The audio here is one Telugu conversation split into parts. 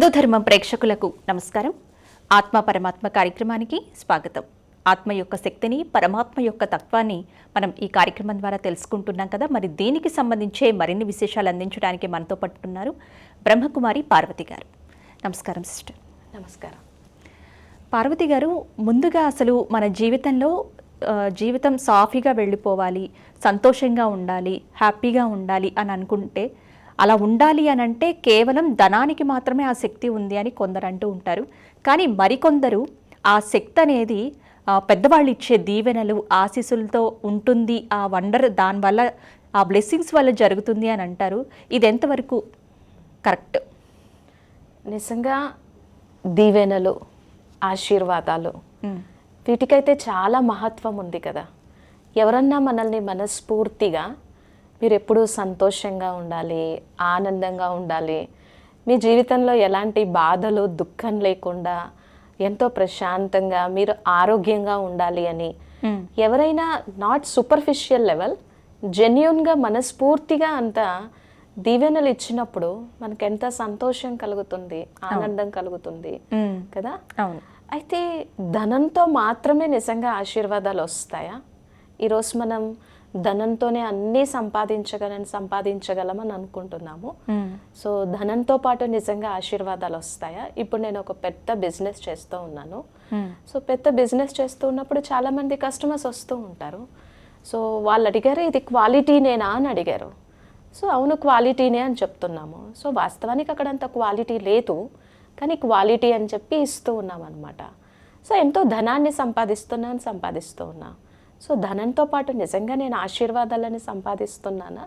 హిందూ ధర్మం ప్రేక్షకులకు నమస్కారం. ఆత్మ పరమాత్మ కార్యక్రమానికి స్వాగతం. ఆత్మ యొక్క శక్తిని పరమాత్మ యొక్క తత్వాన్ని మనం ఈ కార్యక్రమం ద్వారా తెలుసుకుంటున్నాం కదా. మరి దీనికి సంబంధించే మరిన్ని విశేషాలు అందించడానికి మనతో పట్టున్నారు బ్రహ్మకుమారి పార్వతి గారు. నమస్కారం సిస్టర్. నమస్కారం. పార్వతి గారు ముందుగా అసలు మన జీవితంలో జీవితం సాఫీగా వెళ్ళిపోవాలి సంతోషంగా ఉండాలి హ్యాపీగా ఉండాలి అని అనుకుంటే అలా ఉండాలి అని అంటే కేవలం ధనానికి మాత్రమే ఆ శక్తి ఉంది అని కొందరు అంటూ ఉంటారు. కానీ మరికొందరు ఆ శక్తి అనేది పెద్దవాళ్ళు ఇచ్చే దీవెనలు ఆశీస్సులతో ఉంటుంది. ఆ వండర్ దానివల్ల ఆ బ్లెస్సింగ్స్ వల్ల జరుగుతుంది అని అంటారు. ఇది ఎంతవరకు కరెక్ట్? నిజంగా దీవెనలు ఆశీర్వాదాలు వీటికైతే చాలా మహత్వం ఉంది కదా. ఎవరన్నా మనల్ని మనస్ఫూర్తిగా మీరు ఎప్పుడూ సంతోషంగా ఉండాలి ఆనందంగా ఉండాలి. మీ జీవితంలో ఎలాంటి బాధలు దుఃఖం లేకుండా ఎంతో ప్రశాంతంగా మీరు ఆరోగ్యంగా ఉండాలి అని ఎవరైనా నాట్ సూపర్ఫిషియల్ లెవెల్ జెన్యున్గా మనస్ఫూర్తిగా అంత దీవెనలు ఇచ్చినప్పుడు మనకి ఎంత సంతోషం కలుగుతుంది ఆనందం కలుగుతుంది కదా? అవును. అయితే ధనంతో మాత్రమే నిజంగా ఆశీర్వాదాలు వస్తాయా? ఈరోజు మనం ధనంతోనే అన్నీ సంపాదించగలని సంపాదించగలమని అనుకుంటున్నాము. సో ధనంతో పాటు నిజంగా ఆశీర్వాదాలు వస్తాయా? ఇప్పుడు నేను ఒక పెద్ద బిజినెస్ చేస్తూ ఉన్నాను. సో పెద్ద బిజినెస్ చేస్తూ ఉన్నప్పుడు చాలా మంది కస్టమర్స్ వస్తూ ఉంటారు. సో వాళ్ళు అడిగారు ఇది క్వాలిటీనేనా? అని అడిగారు. సో అవును క్వాలిటీనే అని చెప్తున్నాము. సో వాస్తవానికి అక్కడ అంత క్వాలిటీ లేదు కానీ క్వాలిటీ అని చెప్పి ఇస్తూ ఉన్నాం అనమాట సో ఎంతో ధనాన్ని సంపాదిస్తున్నాను సంపాదిస్తూ ఉన్నా. సో ధనంతో పాటు నిజంగా నేను ఆశీర్వాదాలని సంపాదిస్తున్నానా?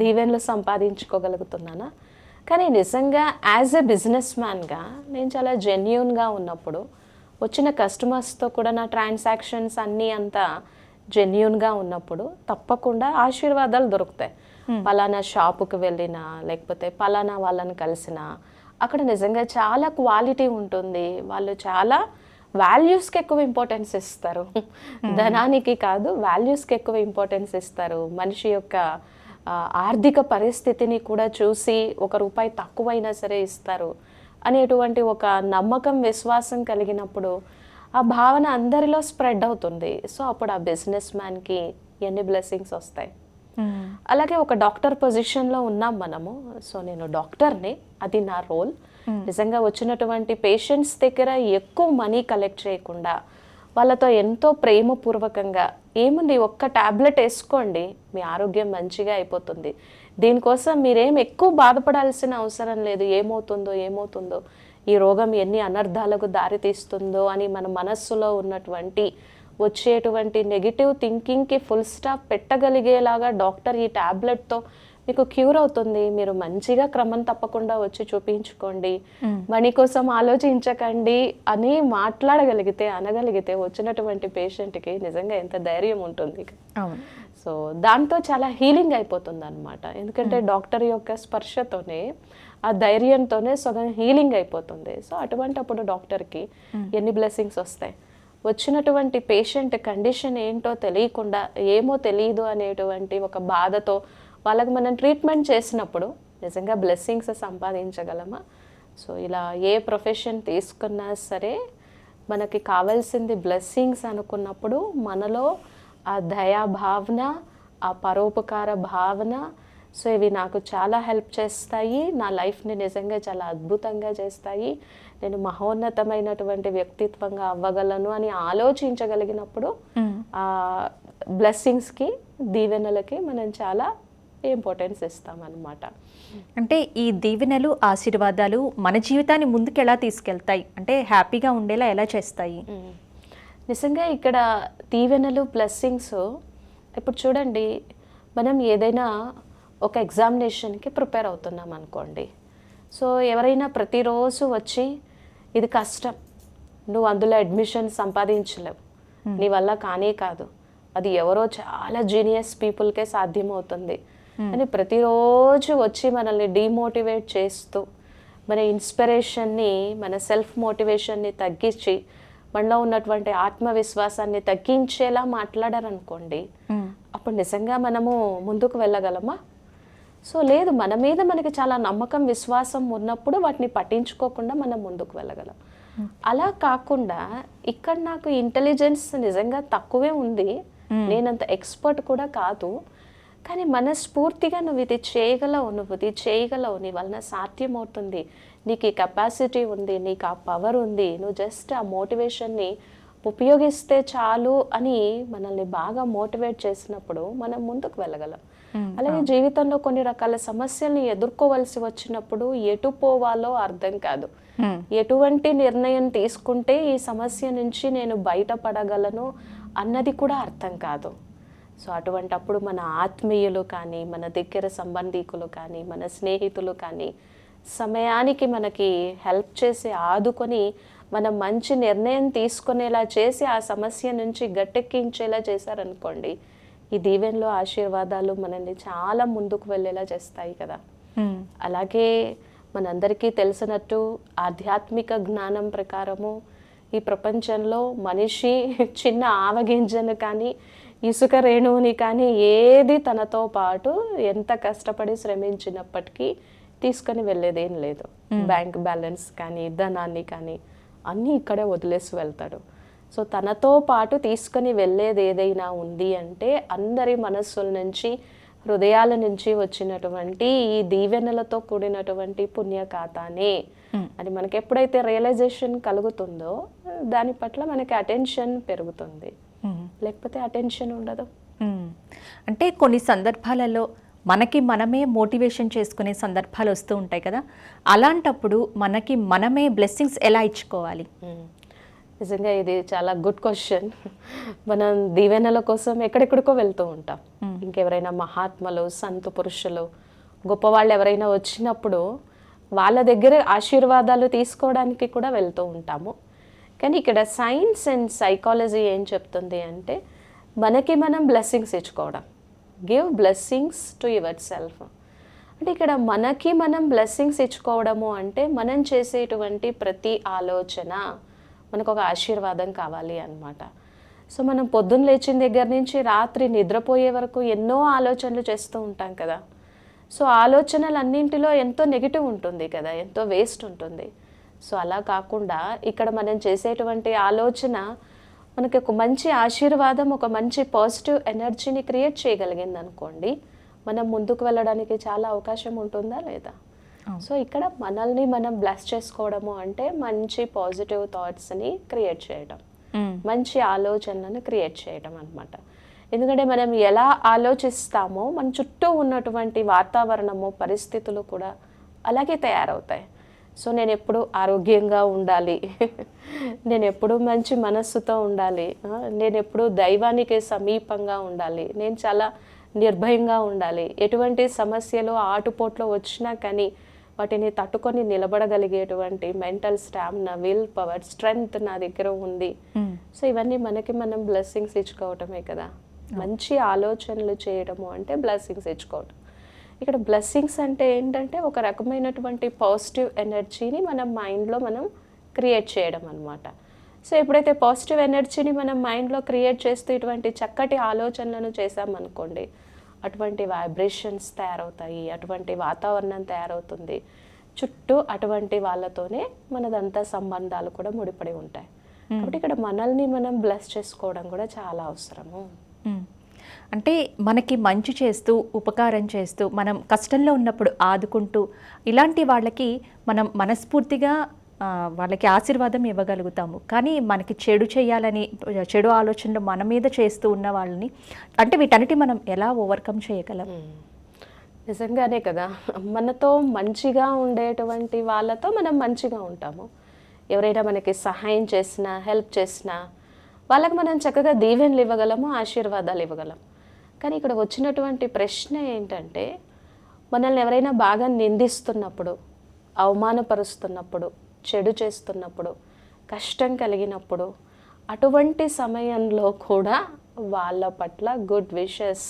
దీవెనలు సంపాదించుకోగలుగుతున్నానా? కానీ నిజంగా యాజ్ ఎ బిజినెస్ మ్యాన్గా నేను చాలా జెన్యున్గా ఉన్నప్పుడు వచ్చిన కస్టమర్స్తో కూడా నా ట్రాన్సాక్షన్స్ అన్నీ అంతా జెన్యున్గా ఉన్నప్పుడు తప్పకుండా ఆశీర్వాదాలు దొరుకుతాయి. పలానా షాపుకి వెళ్ళినా లేకపోతే పలానా వాళ్ళని కలిసినా అక్కడ నిజంగా చాలా క్వాలిటీ ఉంటుంది. వాళ్ళు చాలా వాల్యూస్కి ఎక్కువ ఇంపార్టెన్స్ ఇస్తారు. ధనానికి కాదు వాల్యూస్కి ఎక్కువ ఇంపార్టెన్స్ ఇస్తారు. మనిషి యొక్క ఆర్థిక పరిస్థితిని కూడా చూసి ఒక రూపాయి తక్కువైనా సరే ఇస్తారు. అనేటువంటి ఒక నమ్మకం విశ్వాసం కలిగినప్పుడు ఆ భావన అందరిలో స్ప్రెడ్ అవుతుంది. సో అప్పుడు ఆ బిజినెస్ మ్యాన్కి ఎన్ని బ్లెస్సింగ్స్ వస్తాయి. అలాగే ఒక డాక్టర్ పొజిషన్లో ఉన్నాం మనము. సో నేను డాక్టర్ని అది నా రోల్. Hmm. నిజంగా వచ్చినటువంటి పేషెంట్స్ దగ్గర ఎక్కువ మనీ కలెక్ట్ చేయకుండా వాళ్ళతో ఎంతో ప్రేమపూర్వకంగా ఏముంది ఒక్క టాబ్లెట్ వేసుకోండి మీ ఆరోగ్యం మంచిగా అయిపోతుంది. దీనికోసం మీరేం ఎక్కువ బాధపడాల్సిన అవసరం లేదు ఏమవుతుందో ఏమవుతుందో ఈ రోగం ఎన్ని అనర్థాలకు దారితీస్తుందో అని మన మనస్సులో ఉన్నటువంటి వచ్చేటువంటి నెగిటివ్ థింకింగ్కి ఫుల్ స్టాప్ పెట్టగలిగేలాగా డాక్టర్ ఈ టాబ్లెట్తో మీకు క్యూర్ అవుతుంది. మీరు మంచిగా క్రమం తప్పకుండా వచ్చి చూపించుకోండి. మనీ కోసం ఆలోచించకండి అని మాట్లాడగలిగితే అనగలిగితే వచ్చినటువంటి పేషెంట్కి నిజంగా ఎంత ధైర్యం ఉంటుంది. సో దాంతో చాలా హీలింగ్ అయిపోతుంది అనమాట ఎందుకంటే డాక్టర్ యొక్క స్పర్శతోనే ఆ ధైర్యంతోనే సగం హీలింగ్ అయిపోతుంది. సో అటువంటి అప్పుడు డాక్టర్కి ఎన్ని బ్లెస్సింగ్స్ వస్తాయి? వచ్చినటువంటి పేషెంట్ కండిషన్ ఏంటో తెలియకుండా ఏమో తెలియదు అనేటువంటి ఒక బాధతో వాళ్ళకి మనం ట్రీట్మెంట్ చేసినప్పుడు నిజంగా బ్లెస్సింగ్స్ సంపాదించగలమా? సో ఇలా ఏ ప్రొఫెషన్ తీసుకున్నా సరే మనకి కావాల్సింది బ్లెస్సింగ్స్ అనుకున్నప్పుడు మనలో ఆ దయా భావన ఆ పరోపకార భావన సో ఇవి నాకు చాలా హెల్ప్ చేస్తాయి. నా లైఫ్ని నిజంగా చాలా అద్భుతంగా చేస్తాయి. నేను మహోన్నతమైనటువంటి వ్యక్తిత్వంగా అవ్వగలను అని ఆలోచించగలిగినప్పుడు ఆ బ్లెస్సింగ్స్కి దీవెనలకి మనం చాలా ఇంపార్టెన్స్ ఇస్తామన్నమాట. అంటే ఈ దీవెనలు ఆశీర్వాదాలు మన జీవితాన్ని ముందుకు ఎలా తీసుకెళ్తాయి? అంటే హ్యాపీగా ఉండేలా ఎలా చేస్తాయి. నిజంగా ఇక్కడ దీవెనలు బ్లెస్సింగ్స్ ఇప్పుడు చూడండి మనం ఏదైనా ఒక ఎగ్జామినేషన్కి ప్రిపేర్ అవుతున్నాం అనుకోండి. సో ఎవరైనా ప్రతిరోజు వచ్చి ఇది కష్టం నువ్వు అందులో అడ్మిషన్ సంపాదించలేవు. నీ వల్ల కానే కాదు. అది ఎవరో చాలా జీనియస్ పీపుల్కే సాధ్యమవుతుంది. అని ప్రతిరోజు వచ్చి మనల్ని డిమోటివేట్ చేస్తూ మన ఇన్స్పిరేషన్ని మన సెల్ఫ్ మోటివేషన్ని తగ్గించి మనలో ఉన్నటువంటి ఆత్మవిశ్వాసాన్ని తగ్గించేలా మాట్లాడారనుకోండి అప్పుడు నిజంగా మనము ముందుకు వెళ్ళగలమా? సో లేదు మన మీద మనకి చాలా నమ్మకం విశ్వాసం ఉన్నప్పుడు వాటిని పట్టించుకోకుండా మనం ముందుకు వెళ్ళగలం. అలా కాకుండా ఇక్కడ నాకు ఇంటెలిజెన్స్ నిజంగా తక్కువే ఉంది. నేనంత ఎక్స్పర్ట్ కూడా కాదు. కానీ మనస్ఫూర్తిగా నువ్వు ఇది చేయగలవు నువ్వు ఇది చేయగలవు నీ వలన సాధ్యమవుతుంది. నీకు ఈ కెపాసిటీ ఉంది నీకు ఆ పవర్ ఉంది నువ్వు జస్ట్ ఆ మోటివేషన్ని ఉపయోగిస్తే చాలు అని మనల్ని బాగా మోటివేట్ చేసినప్పుడు మనం ముందుకు వెళ్ళగలం. అలాగే జీవితంలో కొన్ని రకాల సమస్యల్ని ఎదుర్కోవలసి వచ్చినప్పుడు ఎటు పోవాలో అర్థం కాదు. ఎటువంటి నిర్ణయం తీసుకుంటే ఈ సమస్య నుంచి నేను బయటపడగలను అన్నది కూడా అర్థం కాదు. సో అటువంటప్పుడు మన ఆత్మీయులు కానీ మన దగ్గర సంబంధీకులు కానీ మన స్నేహితులు కానీ సమయానికి మనకి హెల్ప్ చేసి ఆదుకొని మనం మంచి నిర్ణయం తీసుకునేలా చేసి ఆ సమస్య నుంచి గట్టెక్కించేలా చేశారనుకోండి ఈ దీవెనలో ఆశీర్వాదాలు మనల్ని చాలా ముందుకు వెళ్ళేలా చేస్తాయి కదా. అలాగే మనందరికీ తెలిసినట్టు ఆధ్యాత్మిక జ్ఞానం ప్రకారము ఈ ప్రపంచంలో మనిషి చిన్న ఆవగింజను కానీ ఇసుక రేణువుని కానీ ఏది తనతో పాటు ఎంత కష్టపడి శ్రమించినప్పటికీ తీసుకొని వెళ్ళేదేం లేదు. బ్యాంక్ బ్యాలెన్స్ కానీ ధనాన్ని కానీ అన్నీ ఇక్కడే వదిలేసి వెళ్తాడు. సో తనతో పాటు తీసుకొని వెళ్ళేది ఏదైనా ఉంది అంటే అందరి మనస్సుల నుంచి హృదయాల నుంచి వచ్చినటువంటి ఈ దీవెనలతో కూడినటువంటి పుణ్య ఖాతానే అని మనకి ఎప్పుడైతే రియలైజేషన్ కలుగుతుందో దాని పట్ల మనకి అటెన్షన్ పెరుగుతుంది. లేకపోతే అటెన్షన్ ఉండదు. అంటే కొన్ని సందర్భాలలో మనకి మనమే మోటివేషన్ చేసుకునే సందర్భాలు వస్తూ ఉంటాయి కదా. అలాంటప్పుడు మనకి మనమే బ్లెస్సింగ్స్ ఎలా ఇచ్చుకోవాలి. నిజంగా ఇది చాలా గుడ్ క్వశ్చన్. మనం దీవెనల కోసం ఎక్కడెక్కడికో వెళ్తూ ఉంటాం. ఇంకెవరైనా మహాత్మలు సంత పురుషులు గొప్పవాళ్ళు ఎవరైనా వచ్చినప్పుడు వాళ్ళ దగ్గర ఆశీర్వాదాలు తీసుకోవడానికి కూడా వెళ్తూ ఉంటాము. కానీ ఇక్కడ సైన్స్ అండ్ సైకాలజీ ఏం చెప్తుంది అంటే మనకి మనం బ్లెస్సింగ్స్ ఇచ్చుకోవడం. Give blessings to yourself అంటే ఇక్కడ మనకి మనం బ్లెస్సింగ్స్ ఇచ్చుకోవడము అంటే మనం చేసేటువంటి ప్రతి ఆలోచన మనకు ఒక ఆశీర్వాదం కావాలి అన్నమాట. సో మనం పొద్దున్న లేచిన దగ్గర నుంచి రాత్రి నిద్రపోయే వరకు ఎన్నో ఆలోచనలు చేస్తూ ఉంటాం కదా. సో ఆలోచనలన్నింటిలో ఎంతో నెగిటివ్ ఉంటుంది కదా ఎంతో వేస్ట్ ఉంటుంది. సో అలా కాకుండా ఇక్కడ మనం చేసేటువంటి ఆలోచన మనకి ఒక మంచి ఆశీర్వాదం ఒక మంచి పాజిటివ్ ఎనర్జీని క్రియేట్ చేయగలిగింది అనుకోండి మనం ముందుకు వెళ్ళడానికి చాలా అవకాశం ఉంటుందా లేదా? సో ఇక్కడ మనల్ని మనం బ్లెస్ చేసుకోవడము అంటే మంచి పాజిటివ్ థాట్స్ని క్రియేట్ చేయడం. మంచి ఆలోచనలను క్రియేట్ చేయడం అన్నమాట. ఎందుకంటే మనం ఎలా ఆలోచిస్తామో మన చుట్టూ ఉన్నటువంటి వాతావరణము పరిస్థితులు కూడా అలాగే తయారవుతాయి. సో నేను ఎప్పుడు ఆరోగ్యంగా ఉండాలి. నేను ఎప్పుడు మంచి మనస్సుతో ఉండాలి. నేను ఎప్పుడు దైవానికి సమీపంగా ఉండాలి. నేను చాలా నిర్భయంగా ఉండాలి. ఎటువంటి సమస్యలు ఆటుపోట్లో వచ్చినా కానీ వాటిని తట్టుకొని నిలబడగలిగేటువంటి mental stamina will power strength నా దగ్గర ఉంది. సో ఇవన్నీ మనకి మనం బ్లెస్సింగ్స్ ఇచ్చుకోవటమే కదా. మంచి ఆలోచనలు చేయడము అంటే బ్లెస్సింగ్స్ ఇచ్చుకోవటం. ఇక్కడ బ్లెస్సింగ్స్ అంటే ఏంటంటే ఒక రకమైనటువంటి పాజిటివ్ ఎనర్జీని మన మైండ్లో మనం క్రియేట్ చేయడం అనమాట సో ఎప్పుడైతే పాజిటివ్ ఎనర్జీని మనం మైండ్లో క్రియేట్ చేస్తూ ఇటువంటి చక్కటి ఆలోచనలను చేసామనుకోండి అటువంటి వైబ్రేషన్స్ తయారవుతాయి అటువంటి వాతావరణం తయారవుతుంది. చుట్టూ అటువంటి వాళ్ళతోనే మనదంతా సంబంధాలు కూడా ముడిపడి ఉంటాయి. కాబట్టి ఇక్కడ మనల్ని మనం బ్లెస్ చేసుకోవడం కూడా చాలా అవసరము. అంటే మనకి మంచి చేస్తూ ఉపకారం చేస్తూ మనం కష్టంలో ఉన్నప్పుడు ఆదుకుంటూ ఇలాంటి వాళ్ళకి మనం మనస్ఫూర్తిగా వాళ్ళకి ఆశీర్వాదం ఇవ్వగలుగుతాము. కానీ మనకి చెడు చేయాలని చెడు ఆలోచనలు మన మీద చేస్తూ ఉన్న వాళ్ళని అంటే వీటన్నిటి మనం ఎలా ఓవర్కమ్ చేయగలం? నిజంగానే కదా. మనతో మంచిగా ఉండేటువంటి వాళ్ళతో మనం మంచిగా ఉంటాము. ఎవరైనా మనకి సహాయం చేసినా హెల్ప్ చేసినా వాళ్ళకి మనం చక్కగా దీవెనలు ఇవ్వగలము ఆశీర్వాదాలు ఇవ్వగలం. కానీ ఇక్కడ వచ్చినటువంటి ప్రశ్న ఏంటంటే మనల్ని ఎవరైనా బాగా నిందిస్తున్నప్పుడు అవమానపరుస్తున్నప్పుడు చెడు చేస్తున్నప్పుడు కష్టం కలిగినప్పుడు అటువంటి సమయంలో కూడా వాళ్ళ పట్ల గుడ్ విషెస్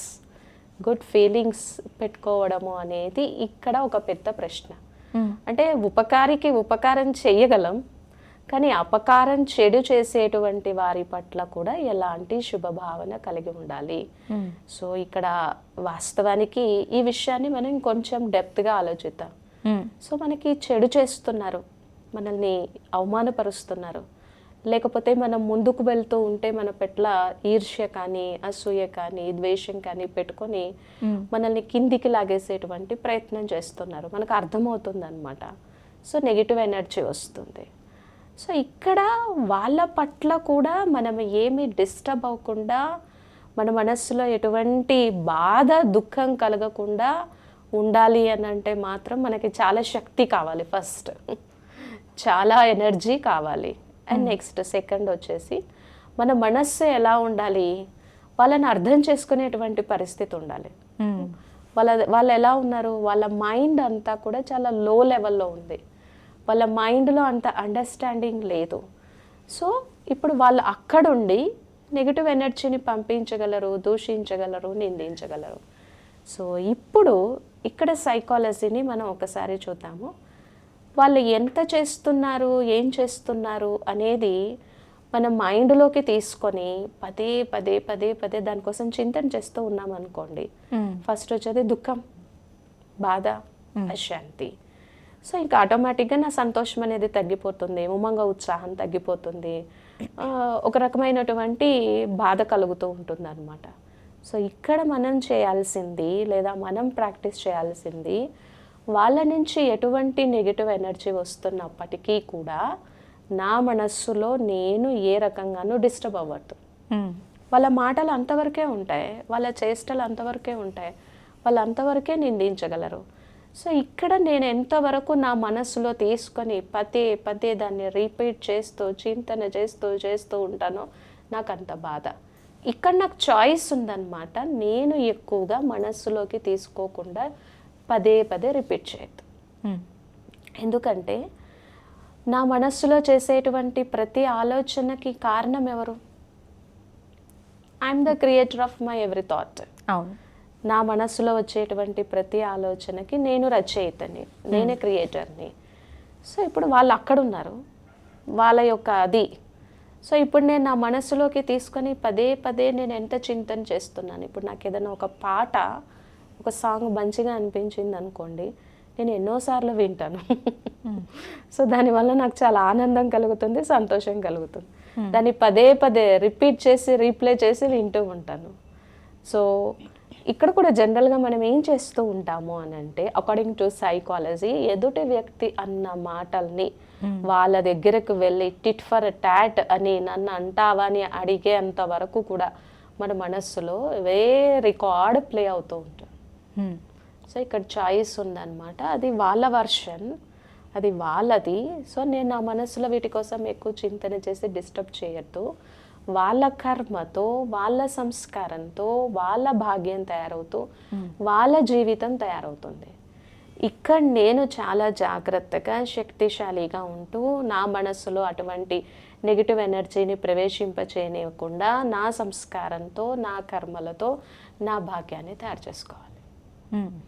గుడ్ ఫీలింగ్స్ పెట్టుకోవడము అనేది ఇక్కడ ఒక పెద్ద ప్రశ్న. అంటే ఉపకారికి ఉపకారం చెయ్యగలం కానీ అపకారం చెడు చేసేటువంటి వారి పట్ల కూడా ఎలాంటి శుభభావన కలిగి ఉండాలి మ్మ్. సో ఇక్కడ వాస్తవానికి ఈ విషయాన్ని మనం కొంచెం డెప్త్గా ఆలోచిద్దాం మ్మ్. సో మనకి చెడు చేస్తున్నారు మనల్ని అవమానపరుస్తున్నారు లేకపోతే మనం ముందుకు వెళ్తూ ఉంటే మన పట్ల ఈర్ష్య కానీ అసూయ కానీ ద్వేషం కానీ పెట్టుకొని మ్మ్. మనల్ని కిందికి లాగేసేటువంటి ప్రయత్నం చేస్తున్నారు మనకు అర్థమవుతుంది అనమాట సో నెగిటివ్ ఎనర్జీ వస్తుంది సో ఇక్కడ వాళ్ళ పట్ల కూడా మనం ఏమి డిస్టర్బ్ అవ్వకుండా మన మనస్సులో ఎటువంటి బాధ దుఃఖం కలగకుండా ఉండాలి అని అంటే మాత్రం మనకి చాలా శక్తి కావాలి ఫస్ట్. చాలా ఎనర్జీ కావాలి. అండ్ నెక్స్ట్ సెకండ్ వచ్చేసి మన మనస్సు ఎలా ఉండాలి? వాళ్ళని అర్థం చేసుకునేటువంటి పరిస్థితి ఉండాలి. మ్మ్. వాళ్ళ వాళ్ళు ఎలా ఉన్నారు? వాళ్ళ మైండ్ అంతా కూడా చాలా లో లెవెల్లో ఉంది. వాళ్ళ మైండ్లో అంత అండర్స్టాండింగ్ లేదు. సో ఇప్పుడు వాళ్ళు అక్కడుండి నెగిటివ్ ఎనర్జీని పంపించగలరు దూషించగలరు నిందించగలరు. సో ఇప్పుడు ఇక్కడ సైకాలజీని మనం ఒకసారి చూద్దాము. వాళ్ళు ఎంత చేస్తున్నారు ఏం చేస్తున్నారు అనేది మన మైండ్లోకి తీసుకొని పదే పదే పదే పదే దానికోసం చింతన చేస్తూ ఉన్నాం అనుకోండి. ఫస్ట్ వచ్చేది దుఃఖం బాధ అశాంతి. సో ఇంకా ఆటోమేటిక్గా నా సంతోషం అనేది తగ్గిపోతుంది ఉమంగ ఉత్సాహం తగ్గిపోతుంది. ఒక రకమైనటువంటి బాధ కలుగుతూ ఉంటుంది అనమాట సో ఇక్కడ మనం చేయాల్సింది లేదా మనం ప్రాక్టీస్ చేయాల్సింది వాళ్ళ నుంచి ఎటువంటి నెగిటివ్ ఎనర్జీ వస్తున్నప్పటికీ కూడా నా మనస్సులో నేను ఏ రకంగానూ డిస్టర్బ్ అవ్వద్దు. వాళ్ళ మాటలు అంతవరకే ఉంటాయి వాళ్ళ చేష్టలు అంతవరకే ఉంటాయి వాళ్ళు అంతవరకే నిందించగలరు. సో ఇక్కడ నేను ఎంతవరకు నా మనస్సులో తీసుకొని పదే పదే దాన్ని రీపీట్ చేస్తూ చింతన చేస్తూ చేస్తూ ఉంటానో నాకు అంత బాధ. ఇక్కడ నాకు చాయిస్ ఉందన్నమాట నేను ఎక్కువగా మనస్సులోకి తీసుకోకుండా పదే పదే రిపీట్ చేయొద్దు. ఎందుకంటే నా మనస్సులో చేసేటువంటి ప్రతి ఆలోచనకి కారణం ఎవరు? I'm the creator of my every thought అవును. నా మనస్సులో వచ్చేటువంటి ప్రతి ఆలోచనకి నేను రచయితని నేనే క్రియేటర్ని. సో ఇప్పుడు వాళ్ళు అక్కడ ఉన్నారు వాళ్ళ యొక్క అది. సో ఇప్పుడు నేను నా మనస్సులోకి తీసుకొని పదే పదే నేను ఎంత చింతన చేస్తున్నాను. ఇప్పుడు నాకు ఏదైనా ఒక పాట ఒక సాంగ్ మంచిగా అనిపించింది అనుకోండి నేను ఎన్నోసార్లు వింటాను. సో దానివల్ల నాకు చాలా ఆనందం కలుగుతుంది సంతోషం కలుగుతుంది. దాన్ని పదే పదే రిపీట్ చేసి రీప్లే చేసి వింటూ ఉంటాను. సో ఇక్కడ కూడా జనరల్గా మనం ఏం చేస్తూ ఉంటాము అని అంటే అకార్డింగ్ టు సైకాలజీ ఎదుటి వ్యక్తి అన్న మాటల్ని వాళ్ళ దగ్గరకు వెళ్ళి టిట్ ఫర్ టాట్ అని నన్ను అంటావా అని అడిగేంత వరకు కూడా మన మనస్సులో వే రికార్డ్ ప్లే అవుతూ ఉంటుంది. సో ఇక్కడ చాయిస్ ఉందన్నమాట. అది వాళ్ళ వర్షన్ అది వాళ్ళది. సో నేను నా మనసులో వీటి కోసం ఎక్కువ చింతన చేసి డిస్టర్బ్ చేయొద్దు. వాళ్ళ కర్మతో వాళ్ళ సంస్కారంతో వాళ్ళ భాగ్యం తయారవుతూ వాళ్ళ జీవితం తయారవుతుంది. ఇక్కడ నేను చాలా జాగ్రత్తగా శక్తిశాలిగా ఉంటూ నా మనస్సులో అటువంటి నెగిటివ్ ఎనర్జీని ప్రవేశింపచేయనివ్వకుండా నా సంస్కారంతో నా కర్మలతో నా భాగ్యాన్ని తయారు చేసుకోవాలి. మ్మ్.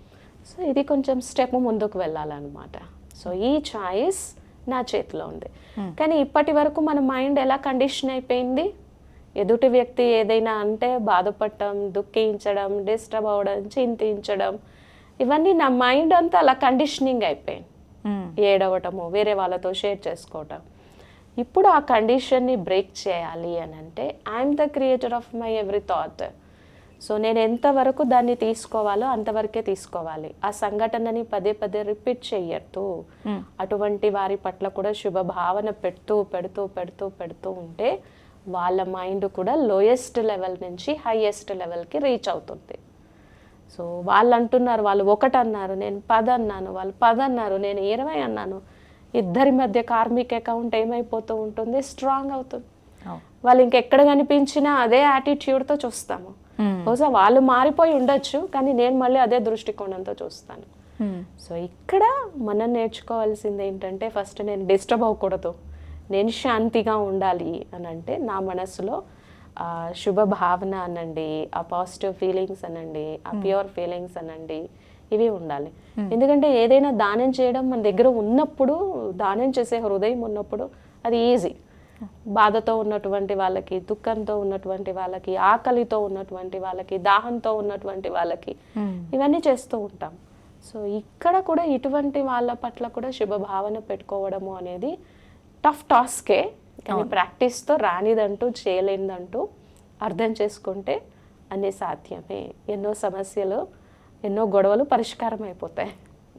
సో ఇది కొంచెం స్టెప్ ముందుకు వెళ్ళాలన్నమాట. సో ఈ చాయిస్ నా చేతిలో ఉంది. కానీ ఇప్పటి వరకు మన మైండ్ ఎలా కండిషన్ అయిపోయింది? ఎదుటి వ్యక్తి ఏదైనా అంటే బాధపడటం దుఃఖించడం డిస్టర్బ్ అవ్వడం చింతించడం ఇవన్నీ నా మైండ్ అంతా అలా కండిషనింగ్ అయిపోయింది. మ్మ్. ఏడవటము వేరే వాళ్ళతో షేర్ చేసుకోవటం. ఇప్పుడు ఆ కండిషన్ని బ్రేక్ చేయాలి అని అంటే I'm the creator of my every thought so నేను ఎంతవరకు దాన్ని తీసుకోవాలో అంతవరకే తీసుకోవాలి. ఆ సంఘటనని పదే పదే రిపీట్ చెయ్యొద్దు మ్మ్. అటువంటి వారి పట్ల కూడా శుభ భావన పెడుతూ పెడుతూ పెడుతూ పెడుతూ ఉంటే వాళ్ళ మైండ్ కూడా లోయెస్ట్ లెవెల్ నుంచి హైయెస్ట్ లెవెల్కి రీచ్ అవుతుంది. సో వాళ్ళు అంటున్నారు వాళ్ళు ఒకటి అన్నారు నేను పది అన్నాను వాళ్ళు పది అన్నారు నేను ఇరవై అన్నాను. ఇద్దరి మధ్య కార్మిక్ అకౌంట్ ఏమైపోతూ ఉంటుంది? స్ట్రాంగ్ అవుతుంది. వాళ్ళు ఇంకెక్కడ కనిపించినా అదే యాటిట్యూడ్తో చూస్తాము. బహుశా వాళ్ళు మారిపోయి ఉండొచ్చు కానీ నేను మళ్ళీ అదే దృష్టికోణంతో చూస్తాను. సో ఇక్కడ మనం నేర్చుకోవాల్సింది ఏంటంటే ఫస్ట్ నేను డిస్టర్బ్ అవ్వకూడదు. నేను శాంతిగా ఉండాలి అని అంటే నా మనసులో ఆ, శుభ భావన అనండి ఆ పాజిటివ్ ఫీలింగ్స్ అనండి ఆ ప్యూర్ ఫీలింగ్స్ అనండి ఇవి ఉండాలి. ఎందుకంటే ఏదైనా దానం చేయడం మన దగ్గర ఉన్నప్పుడు దానం చేసే హృదయం ఉన్నప్పుడు అది ఈజీ బాధతో ఉన్నటువంటి వాళ్ళకి దుఃఖంతో ఉన్నటువంటి వాళ్ళకి ఆకలితో ఉన్నటువంటి వాళ్ళకి దాహంతో ఉన్నటువంటి వాళ్ళకి ఇవన్నీ చేస్తూ ఉంటాం. సో ఇక్కడ కూడా ఇటువంటి వాళ్ళ పట్ల కూడా శుభ భావన పెట్టుకోవడము అనేది టఫ్ టాస్కే కానీ ప్రాక్టీస్తో రానిదంటూ చేయలేనిదంటూ అర్థం చేసుకుంటే అన్నీ సాధ్యమే. ఎన్నో సమస్యలు ఎన్నో గొడవలు పరిష్కారం అయిపోతాయి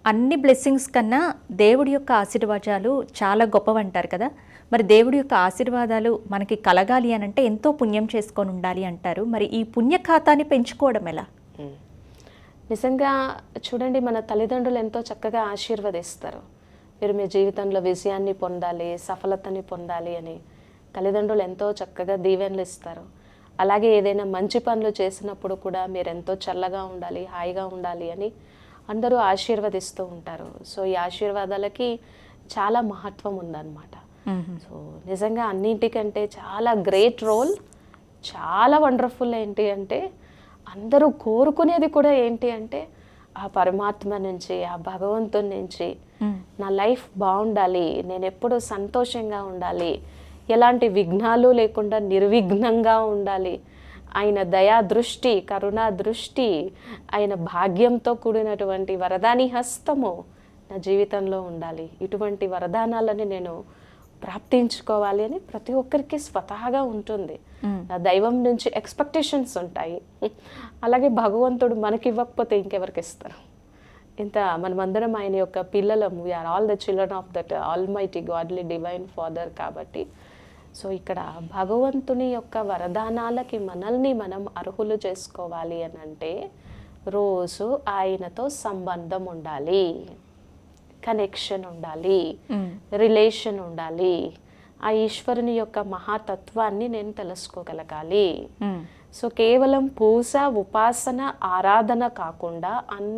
అన్ని బ్లెస్సింగ్స్ కన్నా దేవుడి యొక్క ఆశీర్వాదాలు చాలా గొప్పవంటారు కదా. మరి దేవుడి యొక్క ఆశీర్వాదాలు మనకి కలగాలి అని అంటే ఎంతో పుణ్యం చేసుకొని ఉండాలి అంటారు. మరి ఈ పుణ్య ఖాతాని పెంచుకోవడం ఎలా? నిజంగా చూడండి మన తల్లిదండ్రులు ఎంతో చక్కగా ఆశీర్వదిస్తారు. మీరు మీ జీవితంలో విజయాన్ని పొందాలి సఫలతని పొందాలి అని తల్లిదండ్రులు ఎంతో చక్కగా దీవెనలు ఇస్తారు. అలాగే ఏదైనా మంచి పనులు చేసినప్పుడు కూడా మీరు ఎంతో చల్లగా ఉండాలి హాయిగా ఉండాలి అని అందరూ ఆశీర్వదిస్తూ ఉంటారు. సో ఈ ఆశీర్వాదాలకి చాలా మహత్వం ఉందన్నమాట. సో నిజంగా అన్నింటికంటే చాలా గ్రేట్ రోల్ చాలా వండర్ఫుల్ ఏంటి అంటే అందరూ కోరుకునేది కూడా ఏంటి అంటే ఆ పరమాత్మ నుంచి ఆ భగవంతుని నుంచి నా లైఫ్ బాగుండాలి నేను ఎప్పుడూ సంతోషంగా ఉండాలి ఎలాంటి విఘ్నాలు లేకుండా నిర్విఘ్నంగా ఉండాలి. ఆయన దయా దృష్టి కరుణా దృష్టి ఆయన భాగ్యంతో కూడినటువంటి వరదాని హస్తము నా జీవితంలో ఉండాలి. ఇటువంటి వరదానాలని నేను ప్రాప్తించుకోవాలి అని ప్రతి ఒక్కరికి స్వతహాగా ఉంటుంది. ఆ దైవం నుంచి ఎక్స్పెక్టేషన్స్ ఉంటాయి. అలాగే భగవంతుడు మనకి ఇవ్వకపోతే ఇంకెవరికి ఇస్తారు? ఇంత మనమందరం ఆయన యొక్క పిల్లలం we are all the children of that almighty godly divine father కాబట్టి. సో ఇక్కడ భగవంతుని యొక్క వరదానాలకి మనల్ని మనం అర్హులు చేసుకోవాలి అని అంటే రోజు ఆయనతో సంబంధం ఉండాలి. కనెక్షన్ ఉండాలి. రిలేషన్ ఉండాలి. ఆ ఈశ్వరుని యొక్క మహాతత్వాన్ని నేను తెలుసుకోగలగాలి. సో కేవలం పూజ ఉపాసన ఆరాధన కాకుండా అన్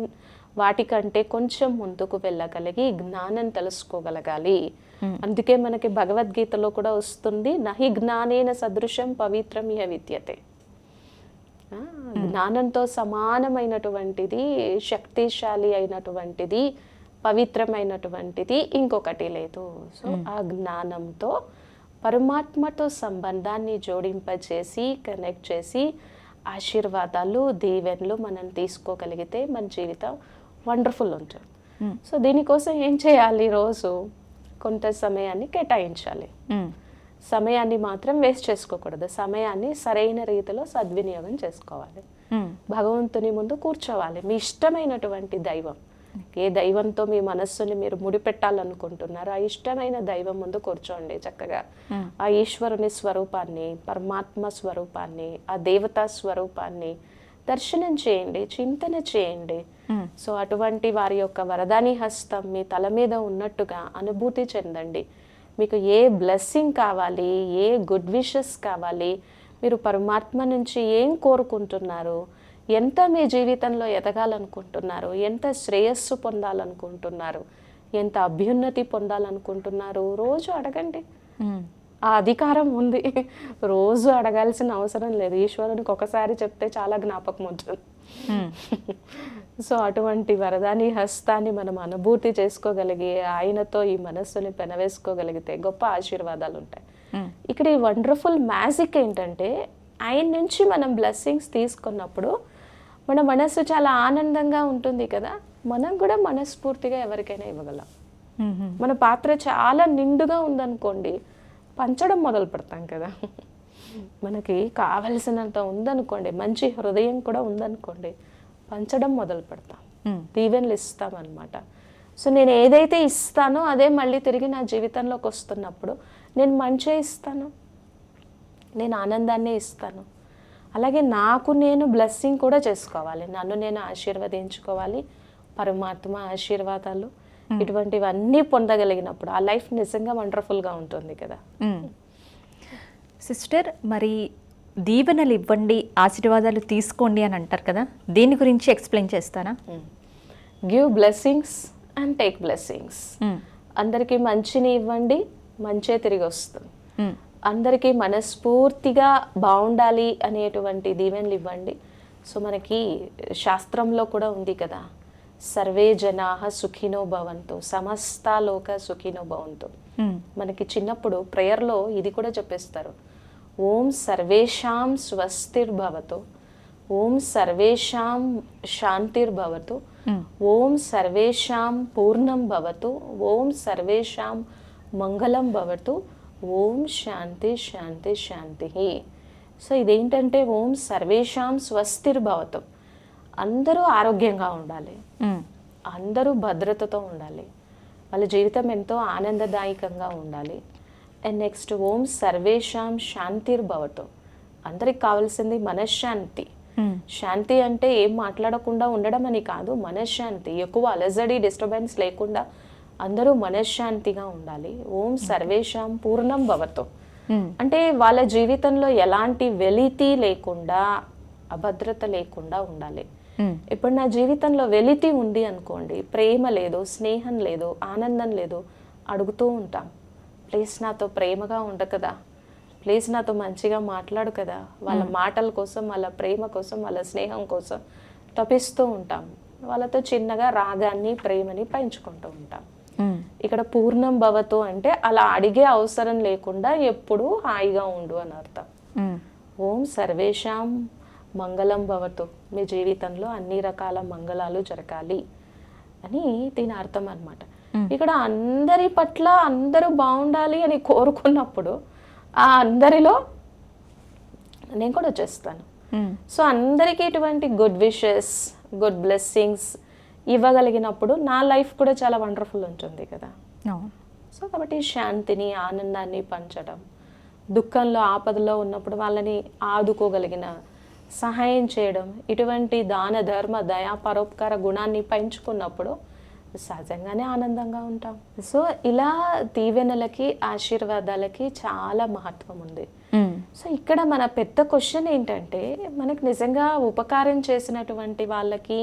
వాటికంటే కొంచెం ముందుకు వెళ్ళగలిగి జ్ఞానం తెలుసుకోగలగాలి. అందుకే మనకి భగవద్గీతలో కూడా వస్తుంది నహి జ్ఞానేన సదృశం పవిత్రం ఇహ విద్యతే జ్ఞానంతో సమానమైనటువంటిది శక్తిశాలి అయినటువంటిది పవిత్రమైనటువంటిది ఇంకొకటి లేదు. సో ఆ జ్ఞానంతో పరమాత్మతో సంబంధాన్ని జోడింపచేసి కనెక్ట్ చేసి ఆశీర్వాదాలు దీవెనలు మనం తీసుకోగలిగితే మన జీవితం వండర్ఫుల్ ఉంటుంది. సో దీనికోసం ఏం చేయాలి రోజు? కొంత సమయాన్ని కేటాయించాలి. సమయాన్ని మాత్రం వేస్ట్ చేసుకోకూడదు. సమయాన్ని సరైన రీతిలో సద్వినియోగం చేసుకోవాలి. భగవంతుని ముందు కూర్చోవాలి. మీ ఇష్టమైనటువంటి దైవం. ఏ దైవంతో మీ మనస్సుని మీరు ముడిపెట్టాలనుకుంటున్నారో ఆ ఇష్టమైన దైవం ముందు కూర్చోండి చక్కగా. ఆ ఈశ్వరుని స్వరూపాన్ని పరమాత్మ స్వరూపాన్ని ఆ దేవతా స్వరూపాన్ని దర్శనం చేయండి చింతన చేయండి. సో అటువంటి వారి యొక్క వరదాని హస్తం మీ తల మీద ఉన్నట్టుగా అనుభూతి చెందండి. మీకు ఏ బ్లెస్సింగ్ కావాలి ఏ గుడ్ విషెస్ కావాలి మీరు పరమాత్మ నుంచి ఏం కోరుకుంటున్నారు ఎంత మీ జీవితంలో ఎదగాలనుకుంటున్నారు ఎంత శ్రేయస్సు పొందాలనుకుంటున్నారు ఎంత అభ్యున్నతి పొందాలనుకుంటున్నారు రోజు అడగండి. ఆ అధికారం ఉంది. రోజు అడగాల్సిన అవసరం లేదు. ఈశ్వరునికి ఒకసారి చెప్తే చాలా జ్ఞాపకం ఉంటుంది సో అటువంటి వరదాని హస్తాన్ని మనం అనుభూతి చేసుకోగలిగి ఆయనతో ఈ మనస్సుని పెనవేసుకోగలిగితే గొప్ప ఆశీర్వాదాలు ఉంటాయి. ఇక్కడ ఈ వండర్ఫుల్ మ్యాజిక్ ఏంటంటే ఆయన నుంచి మనం బ్లెస్సింగ్స్ తీసుకున్నప్పుడు మన మనస్సు చాలా ఆనందంగా ఉంటుంది కదా? మనం కూడా మనస్ఫూర్తిగా ఎవరికైనా ఇవ్వగలం. మన పాత్ర చాలా నిండుగా ఉందనుకోండి పంచడం మొదలు పెడతాం కదా. మనకి కావలసినంత ఉందనుకోండి మంచి హృదయం కూడా ఉందనుకోండి పంచడం మొదలు పెడతాం. దీవెనలు ఇస్తామన్నమాట. సో నేను ఏదైతే ఇస్తానో అదే మళ్ళీ తిరిగి నా జీవితంలోకి వస్తున్నప్పుడు నేను మంచే ఇస్తాను. నేను ఆనందాన్నే ఇస్తాను. అలాగే నాకు నేను బ్లెస్సింగ్ కూడా చేసుకోవాలి. నన్ను నేను ఆశీర్వదించుకోవాలి. పరమాత్మ ఆశీర్వాదాలు. ఇటువంటివన్నీ పొందగలిగినప్పుడు ఆ లైఫ్ నిజంగా వండర్ఫుల్గా ఉంటుంది కదా. సిస్టర్ మరి దీవెనలు ఇవ్వండి ఆశీర్వాదాలు తీసుకోండి అని అంటారు కదా దీని గురించి ఎక్స్ప్లెయిన్ చేస్తారా give blessings and take blessings. అందరికీ మంచిని ఇవ్వండి మంచే తిరిగి వస్తుంది. అందరికీ మనస్ఫూర్తిగా బాగుండాలి అనేటువంటి దీవెనలు ఇవ్వండి. సో మనకి శాస్త్రంలో కూడా ఉంది కదా సర్వే జనా సుఖినో భవంతు సమస్త లోక సుఖినో భవంతు. మనకి చిన్నప్పుడు ప్రేయర్లో ఇది కూడా చెప్పేస్తారు. ఓం సర్వేషాం స్వస్తిర్భవతు ఓం సర్వేషాం శాంతిర్భవతు ఓం సర్వేషాం పూర్ణం భవతు ఓం సర్వేషాం మంగళం భవతు ఓం శాంతి శాంతి శాంతి. సో ఇదేంటంటే ఓం సర్వేషాం స్వస్తిర్భవతు. అందరూ ఆరోగ్యంగా ఉండాలి. అందరూ భద్రతతో ఉండాలి. వాళ్ళ జీవితం ఎంతో ఆనందదాయకంగా ఉండాలి. అండ్ నెక్స్ట్ ఓం సర్వేషాం శాంతిర్భవతు. అందరికి కావాల్సింది మనశ్శాంతి. శాంతి అంటే ఏం మాట్లాడకుండా ఉండడం అని కాదు మనశ్శాంతి. ఎక్కువ అలజడి డిస్టర్బెన్స్ లేకుండా అందరూ మనశ్శాంతిగా ఉండాలి. ఓం సర్వేషాం పూర్ణం భవతు. అంటే వాళ్ళ జీవితంలో ఎలాంటి వెలితి లేకుండా అభద్రత లేకుండా ఉండాలి. ఇప్పుడు నా జీవితంలో వెలితి ఉంది అనుకోండి ప్రేమ లేదు స్నేహం లేదు ఆనందం లేదు అడుగుతూ ఉంటాం. ప్లీజ్ నాతో ప్రేమగా ఉండ కదా ప్లీజ్ నాతో మంచిగా మాట్లాడు కదా వాళ్ళ మాటల కోసం వాళ్ళ ప్రేమ కోసం వాళ్ళ స్నేహం కోసం తపిస్తూ ఉంటాం. వాళ్ళతో చిన్నగా రాగాన్ని ప్రేమని పెంచుకుంటూ ఉంటాం. ఇక్కడ పూర్ణం భవతు అంటే అలా అడిగే అవసరం లేకుండా ఎప్పుడూ హాయిగా ఉండు అని అర్థం. ఓం సర్వేషాం మంగళం భవతు. మీ జీవితంలో అన్ని రకాల మంగళాలు జరగాలి అని దీని అర్థం అన్నమాట. ఇక్కడ అందరి పట్ల అందరూ బాగుండాలి అని కోరుకున్నప్పుడు ఆ అందరిలో నేను కూడా వచ్చేస్తాను మ్మ్. సో అందరికీ ఇటువంటి గుడ్ విషెస్ గుడ్ బ్లెస్సింగ్స్ ఇవ్వగలిగినప్పుడు నా లైఫ్ కూడా చాలా వండర్ఫుల్ ఉంటుంది కదా. సో కాబట్టి శాంతిని ఆనందాన్ని పంచడం దుఃఖంలో ఆపదలో ఉన్నప్పుడు వాళ్ళని ఆదుకోగలిగిన సహాయం చేయడం ఇటువంటి దాన ధర్మ దయా పరోపకార గుణాన్ని పెంచుకున్నప్పుడు సహజంగానే ఆనందంగా ఉంటాం. సో ఇలా దీవెనలకి ఆశీర్వాదాలకి చాలా మహత్వం ఉంది. సో ఇక్కడ మన పెద్ద క్వశ్చన్ ఏంటంటే మనకు నిజంగా ఉపకారం చేసినటువంటి వాళ్ళకి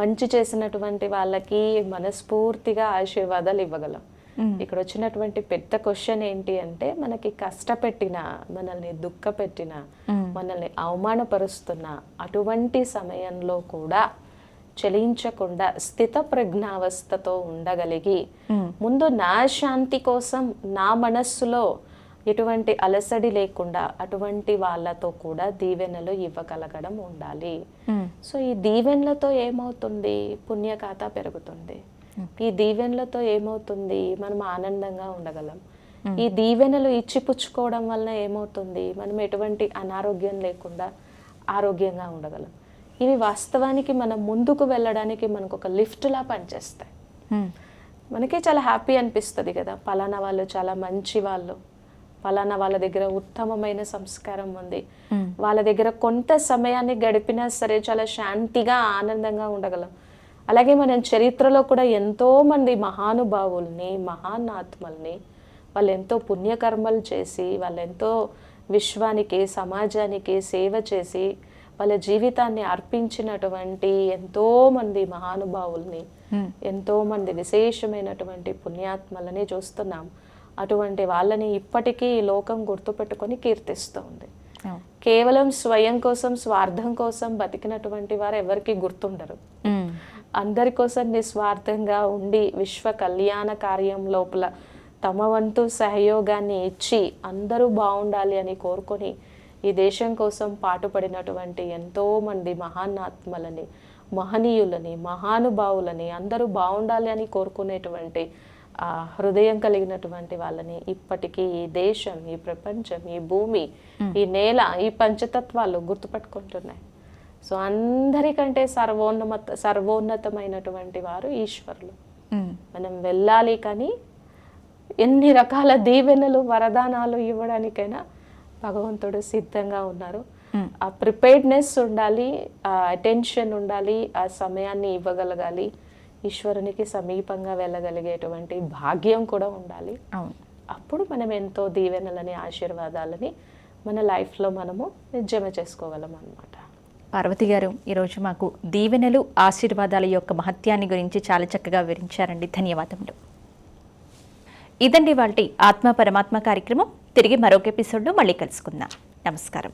మంచి చేసినటువంటి వాళ్ళకి మనస్ఫూర్తిగా ఆశీర్వాదాలు ఇవ్వగలం. ఇక్కడ వచ్చినటువంటి పెద్ద క్వశ్చన్ ఏంటి అంటే మనకి కష్టపెట్టిన మనల్ని దుఃఖపెట్టిన మనల్ని అవమానపరుస్తున్న అటువంటి సమయంలో కూడా చలించకుండా స్థిత ప్రజ్ఞావస్థతో ఉండగలిగి ముందు నా శాంతి కోసం నా మనస్సులో ఎటువంటి అలసడి లేకుండా అటువంటి వాళ్ళతో కూడా దీవెనలు ఇవ్వగలగడం ఉండాలి. సో ఈ దీవెనలతో ఏమవుతుంది? పుణ్యఖాత పెరుగుతుంది. ఈ దీవెనలతో ఏమవుతుంది? మనం ఆనందంగా ఉండగలం. ఈ దీవెనలు ఇచ్చి పుచ్చుకోవడం వలన ఏమవుతుంది? మనం ఎటువంటి అనారోగ్యం లేకుండా ఆరోగ్యంగా ఉండగలం. ఇవి వాస్తవానికి మనం ముందుకు వెళ్ళడానికి మనకు ఒక లిఫ్ట్లా పనిచేస్తాయి. మ్మ్. మనకి చాలా హ్యాపీ అనిపిస్తుంది కదా. పలానా వాళ్ళు చాలా మంచి వాళ్ళు. పలానా వాళ్ళ దగ్గర ఉత్తమమైన సంస్కారం ఉంది. వాళ్ళ దగ్గర కొంత సమయాన్ని గడిపినా సరే చాలా శాంతిగా ఆనందంగా ఉండగలం. అలాగే మనం చరిత్రలో కూడా ఎంతో మంది మహానుభావుల్ని మహానాత్మల్ని వాళ్ళు ఎంతో పుణ్యకర్మలు చేసి వాళ్ళు ఎంతో విశ్వానికి సమాజానికి సేవ చేసి వాళ్ళ జీవితాన్ని అర్పించినటువంటి ఎంతో మంది మహానుభావుల్ని మ్మ్. ఎంతో మంది విశేషమైనటువంటి పుణ్యాత్మలని చూస్తున్నాం అటువంటి వాళ్ళని ఇప్పటికీ ఈ లోకం గుర్తుపెట్టుకొని కీర్తిస్తూ ఉంది అవును. కేవలం స్వయం కోసం స్వార్థం కోసం బతికినటువంటి వారు ఎవరికి గుర్తుండరు. అందరి కోసం నిస్వార్థంగా ఉండి విశ్వ కళ్యాణ కార్యం లోపల తమ వంతు సహయోగాన్ని ఇచ్చి అందరూ బాగుండాలి అని కోరుకొని ఈ దేశం కోసం పాటుపడినటువంటి ఎంతో మంది మహానాత్మలని మహనీయులని మహానుభావులని అందరూ బాగుండాలి అని కోరుకునేటువంటి ఆ హృదయం కలిగినటువంటి వాళ్ళని ఇప్పటికీ ఈ దేశం ఈ ప్రపంచం ఈ భూమి ఈ నేల ఈ పంచతత్వాలు గుర్తుపెట్టుకుంటున్నాయి. సో అందరికంటే సర్వోన్నత సర్వోన్నతమైనటువంటి వారు ఈశ్వరులు. మనం వెళ్ళాలి కానీ ఎన్ని రకాల దీవెనలు వరదానాలు ఇవ్వడానికైనా భగవంతుడు సిద్ధంగా ఉన్నారు. ఆ ప్రిపేర్డ్నెస్ ఉండాలి ఆ అటెన్షన్ ఉండాలి ఆ సమయాన్ని ఇవ్వగలగాలి ఈశ్వరునికి సమీపంగా వెళ్ళగలిగేటువంటి భాగ్యం కూడా ఉండాలి. అప్పుడు మనం ఎంతో దీవెనలని ఆశీర్వాదాలని మన లైఫ్లో మనము జమ చేసుకోగలం అన్నమాట పార్వతి గారు ఈరోజు మాకు దీవెనలు ఆశీర్వాదాల యొక్క మహత్యాన్ని గురించి చాలా చక్కగా వివరించారండి. ధన్యవాదములు. ఇదండి వాళ్ళ ఆత్మ పరమాత్మ కార్యక్రమం. తిరిగి మరొక ఎపిసోడ్లో మళ్ళీ కలుసుకుందాం. నమస్కారం.